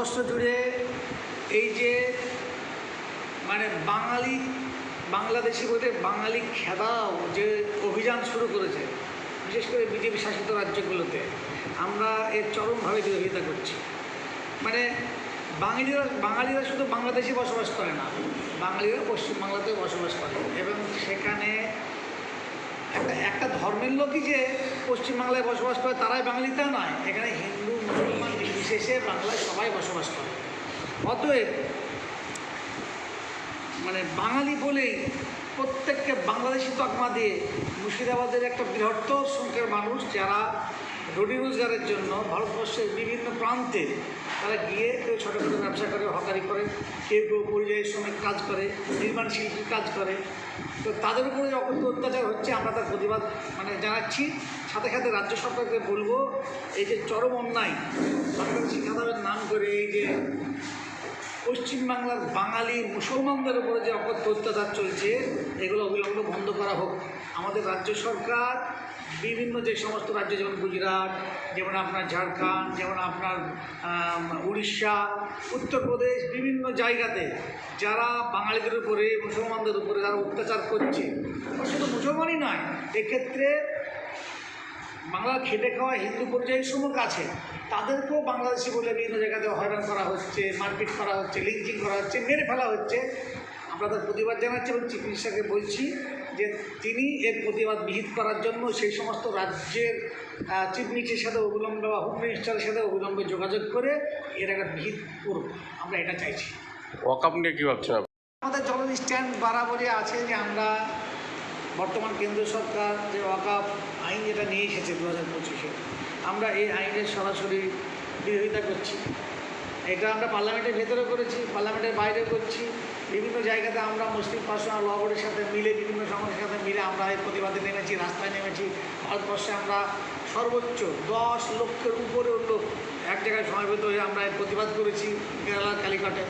ভারতবর্ষ জুড়ে এই যে মানে বাঙালি, বাংলাদেশি বলতে বাঙালি খেদাও যে অভিযান শুরু করেছে, বিশেষ করে বিজেপি শাসিত রাজ্যগুলোতে, আমরা এর চরমভাবে বিরোধিতা করছি। মানে বাঙালিরা বাঙালিরা শুধু বাংলাদেশে বসবাস করে না, বাঙালিরা পশ্চিমবাংলাতেও বসবাস করে। এবং সেখানে একটা একটা ধর্মের লোকই যে পশ্চিমবাংলায় বসবাস করে, তারাই বাঙালি তা নয়, এখানে হিন্দু, মুসলমান নির্বিশেষে বাংলায় সবাই বসবাস করে। অতএব মানে বাঙালি বলেই প্রত্যেককে বাংলাদেশি তকমা দিয়ে মুর্শিদাবাদের একটা বৃহত্তর সংখ্যার মানুষ যারা রুটি রোজগারের জন্য ভারতবর্ষের বিভিন্ন প্রান্তে তারা গিয়ে কেউ ছোটো ছোটো ব্যবসা করে, হকারি করে, কেউ কেউ পরিযায়ী শ্রমিক কাজ করে, নির্মাণ শিল্পীর কাজ করে। তো তাদের উপরে যখন অত্যাচার হচ্ছে, আমরা তার প্রতিবাদ মানে জানাচ্ছি। সাথে সাথে রাজ্য সরকারকে বলব, এই যে চরম অন্যায় সরকার শিক্ষাদানের নাম করে এই যে পশ্চিমবাংলার বাঙালি মুসলমানদের উপরে যে অকথ্য অত্যাচার চলছে, এগুলো অবিলম্বে বন্ধ করা হোক। আমাদের রাজ্য সরকার, বিভিন্ন যে সমস্ত রাজ্য, যেমন গুজরাট, যেমন আপনার ঝাড়খণ্ড, যেমন আপনার উড়িষ্যা, উত্তরপ্রদেশ, বিভিন্ন জায়গাতে যারা বাঙালিদের উপরে, মুসলমানদের উপরে যারা অত্যাচার করছে শুধু মুসলমানই নয়, এক্ষেত্রে বাংলা খেটে খাওয়া হিন্দু পরিযায়ী শ্রমিক আছে। তাদেরকেও বাংলাদেশি বলে বিভিন্ন জায়গাতে হয়রান করা হচ্ছে মারপিট করা হচ্ছে লিঞ্চিং করা হচ্ছে মেরে ফেলা হচ্ছে। আমরা তার প্রতিবাদ জানাচ্ছি এবং চিফ মিনিস্টারকে বলছি যে তিনি এর প্রতিবাদ বিহিত করার জন্য সেই সমস্ত রাজ্যের চিফ মিনিস্টারের সাথে অবিলম্বে বা হোম মিনিস্টারের সাথে অবিলম্বে যোগাযোগ করে এর একটা বিহিত করব। আমরা এটা চাইছি। ওয়াকাপ নিয়ে কী ভাবছেন আমাদের জল স্ট্যান্ড বরাবরই আছে যে আমরা বর্তমান কেন্দ্র সরকার যে ওয়াকাপ আইন যেটা নিয়ে এসেছে দু হাজার পঁচিশে, আমরা এই আইনের সরাসরি বিরোধিতা করছি। এটা আমরা পার্লামেন্টের ভেতরে করেছি, পার্লামেন্টের বাইরে করছি। বিভিন্ন জায়গাতে আমরা মুসলিম পার্সোনাল ল বোর্ডের সাথে মিলে, বিভিন্ন সমাজের সাথে মিলে আমরা এই প্রতিবাদে নেমেছি, রাস্তায় নেমেছি। ভারতবর্ষে আমরা সর্বোচ্চ দশ লক্ষের উপরেও লোক এক জায়গায় সমবেত হয়ে আমরা এর প্রতিবাদ করেছি কেরালার কালিকাটে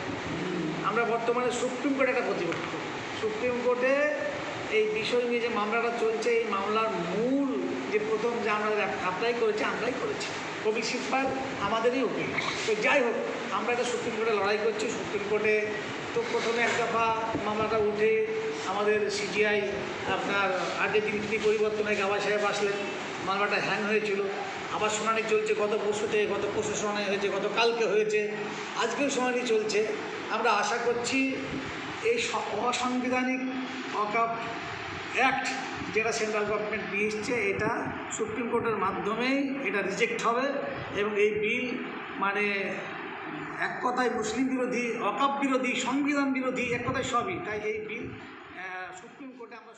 আমরা বর্তমানে সুপ্রিম কোর্টে একটা প্রতিবাদ করি। সুপ্রিম কোর্টে এই বিষয় নিয়ে যে মামলাটা চলছে, এই মামলার মূল যে প্রথম যে আমরা অ্যাপ্লাই করেছি, আমরাই করেছি। কবি সিব্বার আমাদেরই উকিল তো যাই হোক, আমরা এটা সুপ্রিম কোর্টে লড়াই করছি। সুপ্রিম কোর্টে তো প্রথমে এক দফা মামলাটা উঠে আমাদের সিজিআই আপনার আগে দিন তিনি পরিবর্তন হয়ে গাবা সাহেব আসলেন। মামলাটা হ্যাং হয়েছিল। আবার শুনানি চলছে, গত পরশুতে, গত পরশু শুনানি হয়েছে গত কালকে হয়েছে। আজকেও শুনানি চলছে। আমরা আশা করছি এই অসাংবিধানিক অকাপ অ্যাক্ট যেটা সেন্ট্রাল গভর্নমেন্ট নিয়ে এসছে এটা সুপ্রিম কোর্টের মাধ্যমেই এটা রিজেক্ট হবে এবং এই বিল মানে এক কথায় মুসলিম বিরোধী, অকাপ বিরোধী, সংবিধান বিরোধী, এক কথায় সবই। তাই এই বিল সুপ্রিম কোর্টে আমরা